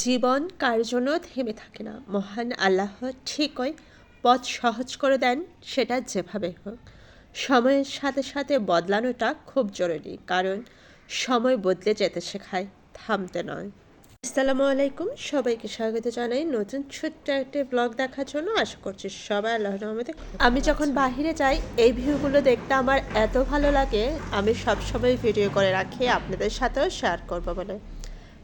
জীবন কার জন্য থেমে থাকে না। মহান আল্লাহ ঠিকই পথ সহজ করে দেন সেটা যেভাবে হোক। সময়ের সাথে সাথে বদলানোটা খুব জরুরি কারণ সময় বদলে যেতে শেখায় থামতে নয়। আসসালামু আলাইকুম সবাইকে স্বাগত জানাই নতুন ছোট্ট একটি ব্লগ দেখার জন্য। আশা করছি সবাই আল্লাহ রহমতে আমি যখন বাহিরে যাই এই ভিউগুলো দেখতে আমার এত ভালো লাগে আমি সবসময় ভিডিও করে রাখি আপনাদের সাথেও শেয়ার করব বলে।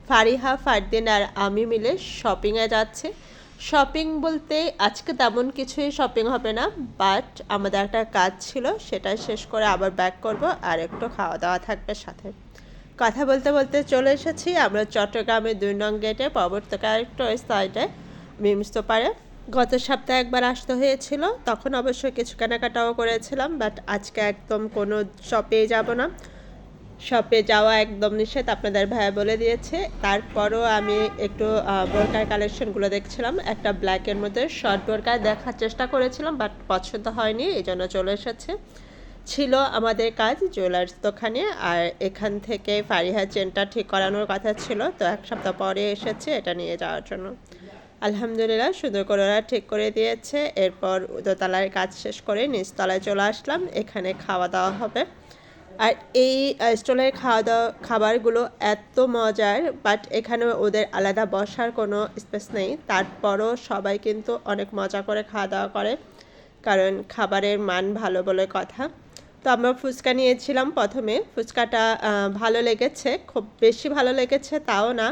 ফারিহা, ফারদিন আর আমি মিলে শপিংয়ে যাচ্ছে। শপিং বলতে আজকে তেমন কিছুই শপিং হবে না বাট আমাদের একটা কাজ ছিল সেটা শেষ করে আবার ব্যাক করব আর একটু খাওয়া দাওয়া থাকবে সাথে। কথা বলতে বলতে চলে এসেছি আমরা চট্টগ্রামের দুই নং গেটে পরবর্তীকার একটু সাইডে মিমস পারে। গত সপ্তাহে একবার আসতে হয়েছিল, তখন অবশ্যই কিছু কেনাকাটাও করেছিলাম বাট আজকে একদম কোনো শপেই যাব না। শপে যাওয়া একদম নিষেধ, আপনাদের ভাইয়া বলে দিয়েছে। তারপরও আমি একটু বোরকার কালেকশনগুলো দেখছিলাম, একটা ব্ল্যাকের মধ্যে শর্ট বোরকা দেখার চেষ্টা করেছিলাম বাট পছন্দ হয়নি, এই জন্য চলে এসেছে। ছিল আমাদের কাজ জুয়েলার্স দোকানে, আর এখান থেকে ফারিহা চেনটা ঠিক করানোর কথা ছিল, তো এক সপ্তাহ পরে এসেছে, এটা নিয়ে যাওয়ার জন্য। আলহামদুলিল্লাহ, সুন্দর করে ওরা ঠিক করে দিয়েছে, এরপর দোতলার কাজ শেষ করে নিচতলায় চলে আসলাম, এখানে খাওয়া দাওয়া হবে। আর এই স্টলের খাওয়া দাওয়া খাবারগুলো এত মজার বাট এখানে ওদের আলাদা বসার কোনো স্পেস নেই। তারপরও সবাই কিন্তু অনেক মজা করে খাওয়া দাওয়া করে, কারণ খাবারের মান ভালো বলে কথা। তো আমরা ফুচকা নিয়েছিলাম প্রথমে। ফুচকাটা ভালো লেগেছে, খুব বেশি ভালো লেগেছে তাও না।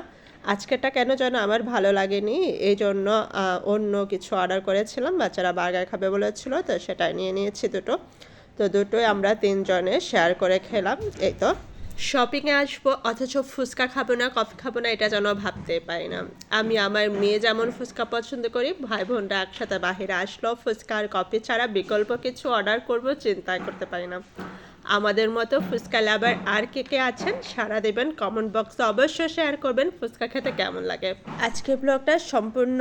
আজকেরটা কেন যেন আমার ভালো লাগেনি, এই জন্য অন্য কিছু অর্ডার করেছিলাম। বাচ্চারা বার্গার খাবে বলেছিল, তো সেটা নিয়ে নিয়েছি দুটো। তো দুটোই আমরা তিনজনে শেয়ার করে খেলাম, এই তো। শপিংয়ে আসব, অথচ ফুচকা খাব না কফি খাব না, এটা যেন ভাবতে পারি না। আমি আমার মেয়ে যেমন ফুচকা পছন্দ করি ভাই বোনরা একসাথে বাহিরে আসলো ফুচকা আর কফি ছাড়া বিকল্প কিছু অর্ডার করব, চিন্তাই করতে পারি না। আমাদের মতো ফুচকা লাভার আর কে কে আছেন সারা দেবেন কমেন্ট বক্সে অবশ্যই শেয়ার করবেন ফুচকা খেতে কেমন লাগে। আজকের ব্লগটা সম্পূর্ণ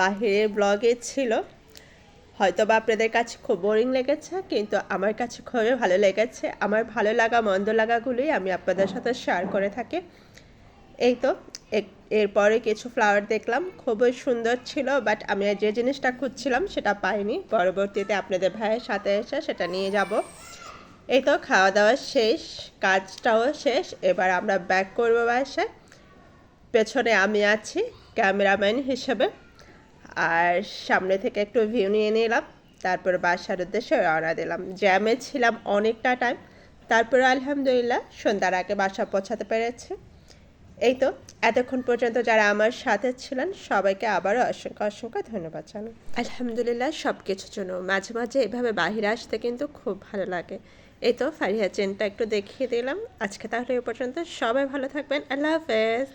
বাহিরের ব্লগে ছিল। হয়তো বা আপনাদের কাছে খুব বোরিং লেগেছে, কিন্তু আমার কাছে খুবই ভালো লেগেছে। আমার ভালো লাগা, মন্দ লাগাগুলোই আমি আপনাদের সাথে শেয়ার করে থাকি। এই তো এরপরে কিছু ফ্লাওয়ার দেখলাম। খুবই সুন্দর ছিল বাট আমি যে জিনিসটা খুঁজছিলাম সেটা পাইনি। পরবর্তীতে আপনাদের ভাইয়ের সাথে এসে সেটা নিয়ে যাব। এই তো, খাওয়া দাওয়া শেষ, কাজটাও শেষ। এবার আমরা ব্যাক করব বাসায়। পেছনে আমি আছি ক্যামেরাম্যান হিসেবে। আর সামনে থেকে একটু ভিউ নিয়ে নিলাম। তারপর বাসার উদ্দেশ্যে রওনা দিলাম। জ্যামে ছিলাম অনেকটা টাইম তারপরে আলহামদুলিল্লাহ সন্ধ্যার আগে বাসা পৌঁছাতে পেরেছে। এই তো, এতক্ষণ পর্যন্ত যারা আমার সাথে ছিলেন, সবাইকে আবারও অসংখ্য অসংখ্য ধন্যবাদ জানাই। আলহামদুলিল্লাহ সব কিছুর জন্য মাঝে মাঝে এভাবে বাহিরে আসতে কিন্তু খুব ভালো লাগে। এই তো ফারিহা চেনটা একটু দেখিয়ে দিলাম। আজকে তাহলে এ পর্যন্ত। সবাই ভালো থাকবেন। আল্লাহ হাফেজ।